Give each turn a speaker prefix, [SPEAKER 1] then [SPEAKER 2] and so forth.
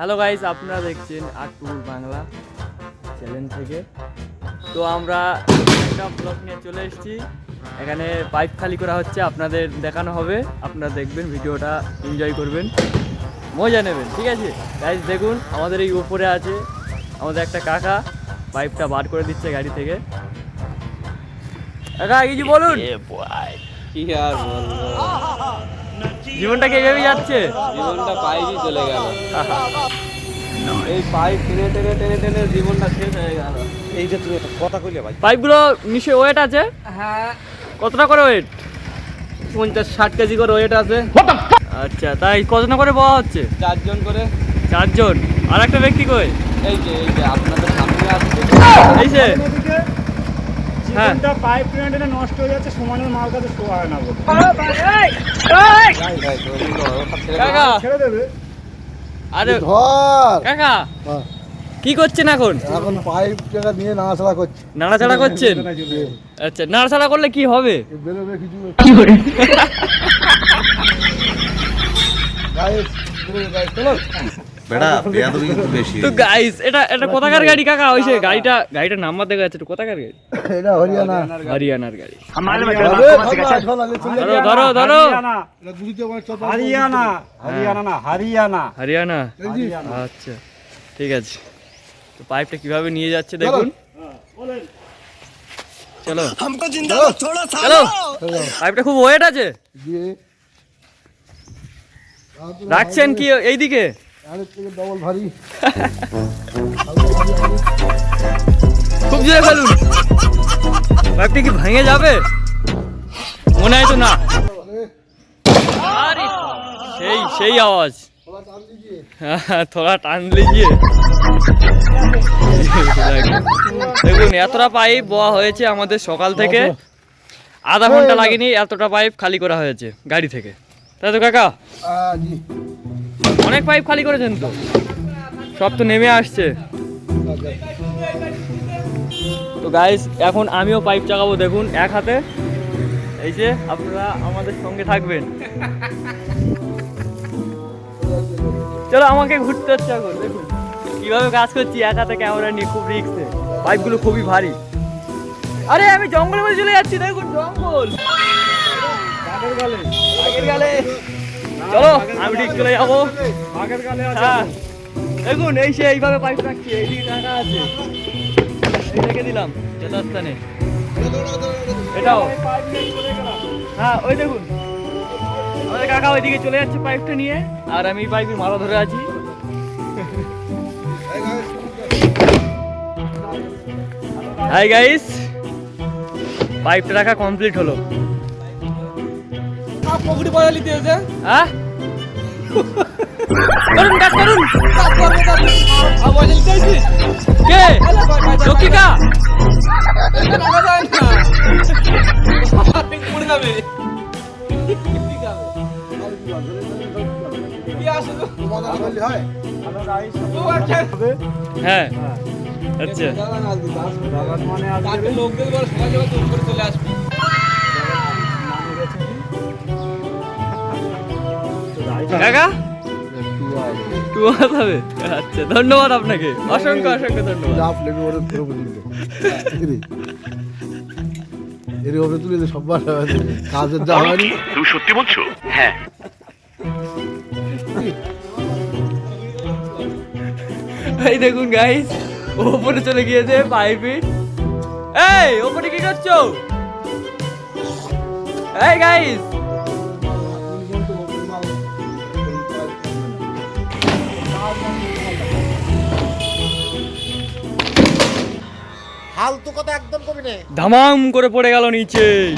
[SPEAKER 1] Hello guys আপনারা দেখছেন আটটুকুর Bangla channel থেকে। তো আমরা একটা ব্লগ নিয়ে চলে এসেছি। এখানে পাইপ খালি করা হচ্ছে, আপনাদের দেখানো হবে। আপনারা দেখবেন, ভিডিওটা এনজয় করবেন। মজা নেবেন, ঠিক আছে? গাইস দেখুন, আমাদের এই উপরে আছে, আমাদের একটা কাকা পাইপটা বার করে দিচ্ছে গাড়ি থেকে। কাকা, কিছু বলুন।
[SPEAKER 2] কি আর বলব?
[SPEAKER 1] জীবনটা কে ভেবে যাচ্ছে?
[SPEAKER 2] জীবনটা পাইপই চলে গেল। এই পাইপ টেনে টেনে টেনে টেনে জীবনটা শেষ হয়ে গেল।
[SPEAKER 3] এই যে তুমি একটা কথা কইলে ভাই।
[SPEAKER 1] পাইপগুলো নিশ্চয়ই ওয়েট আছে?
[SPEAKER 2] হ্যাঁ।
[SPEAKER 1] কতটা করে ওয়েট
[SPEAKER 2] পঞ্চাশ ষাট কেজি করে ওয়েট আছে।
[SPEAKER 1] আচ্ছা তাই কতটা করে পাওয়া হচ্ছে?
[SPEAKER 2] চারজন করে।
[SPEAKER 1] চারজন। আর একটা ব্যক্তি কই?
[SPEAKER 2] এই যে এই যে আপনাদের সামনে আসছে
[SPEAKER 1] এই যে
[SPEAKER 4] জীবনটা পাইপ নষ্ট হয়ে যাচ্ছে সমানের মাল কাছে শোয়া হয় না বলে।
[SPEAKER 1] কাকা।
[SPEAKER 4] ছেড়ে দেবে?
[SPEAKER 1] আরে
[SPEAKER 3] ধর।
[SPEAKER 1] কাকা
[SPEAKER 3] হ্যাঁ।
[SPEAKER 1] কি করছেন এখন?
[SPEAKER 3] এখন পাইপ টাকা নিয়ে নাড়াচাড়া করছি।
[SPEAKER 1] নাড়াচাড়া করছেন? আচ্ছা নাড়াচাড়া করলে কি হবে?
[SPEAKER 3] বেরোবে কিছু গাইস, বেরোবে গাইস, চলো।
[SPEAKER 5] বেটা বেয়াদবি কিন্তু বেশি।
[SPEAKER 1] তো গাইস এটা এটা কোথাকার গাড়ি কাকা? গাড়িটা গাড়িটার নাম্বার দেখা যাচ্ছে কোথাকার গাড়ি?
[SPEAKER 3] এটা হরিয়ানা।
[SPEAKER 1] হরিয়ানার গাড়ি।
[SPEAKER 3] ধরো, ধরো, আগে চলে
[SPEAKER 1] ধরো
[SPEAKER 3] যাও।
[SPEAKER 1] ধরো ধরো।
[SPEAKER 4] হরিয়ানা।
[SPEAKER 3] এটা গুলিতে আমার চল, চল,
[SPEAKER 4] হরিয়ানা। হরিয়ানা না হরিয়ানা।
[SPEAKER 1] হরিয়ানা? আচ্ছা ঠিক আছে। তো পাইপটা কীভাবে নিয়ে যাচ্ছে দেখুন। চলো। চলো। পাইপটা খুব ওয়েট আছে। রাখছেন কি এইদিকে?
[SPEAKER 3] আরেক থেকে ডবল ভারী।
[SPEAKER 1] খুব জোরে ফেলুন পাইপটা কি ভেঙে যাবে? মনে হয় তো না। সেই সেই আওয়াজ। হ্যাঁ, থোড়া টান লিজিয়ে দেখুন এতটা পাইপ বওয়া হয়েছে আমাদের সকাল থেকে। আধা ঘণ্টা লাগেনি এতটা পাইপ খালি করা হয়েছে গাড়ি থেকে। তাই তো কাকা? অনেক পাইপ খালি করেছেন তো। সব তো নেমে আসছে। তো গাইস এখন আমিও পাইপ চাগাবো দেখুন এক হাতে। এই যে আপনারা আমাদের সঙ্গে থাকবেন। চলো আমাকে ঘুরতে হচ্ছে এখন দেখুন। কীভাবে কাজ করছি এক হাতে ক্যামেরা নিয়ে খুব রিক্সে পাইপগুলো খুবই ভারী। আরে আমি জঙ্গলের মধ্যে চলে যাচ্ছি দেখুন জঙ্গল।
[SPEAKER 4] গালে।
[SPEAKER 1] গালে। চলো, আমি ঠিক চলে যাব। হ্যাঁ। দেখুন, এই সে এইভাবে পাইপ রাখছি এইদিকে টাকা আছে। রেখে দিলাম, যথাস্থানে। এটাও। হ্যাঁ ওই দেখুন। আমাদের কাকা ওইদিকে চলে যাচ্ছে পাইপটা নিয়ে, আর আমি পাইপের মাথা ধরে আছি। হাই গাইস পাইপটা রাখা কমপ্লিট হলো।
[SPEAKER 2] পকড়ি পয়সা নিতে এসে।
[SPEAKER 1] হ্যাঁ? করুন কাজ করুন। কে? লক্ষ্মীকা
[SPEAKER 3] করলে হয়।
[SPEAKER 1] আচ্ছা।
[SPEAKER 2] লোকদের সবাই চলে আসবি।
[SPEAKER 1] কাকা?
[SPEAKER 3] আর
[SPEAKER 1] হবে আচ্ছা ধন্যবাদ আপনাকে। অসংখ্য অসংখ্য ধন্যবাদ।
[SPEAKER 3] এর তুলে কাজের যা হয়নি।
[SPEAKER 5] তুমি সত্যি বলছো? হ্যাঁ।
[SPEAKER 1] এই দেখুন গাইস ওপরে চলে গিয়েছে পাইপে এই ওপরে কি করছ? এই গাইস
[SPEAKER 3] ফালতু কথা একদম কবি নে।
[SPEAKER 1] ধামাম করে পড়ে গেল নিচে।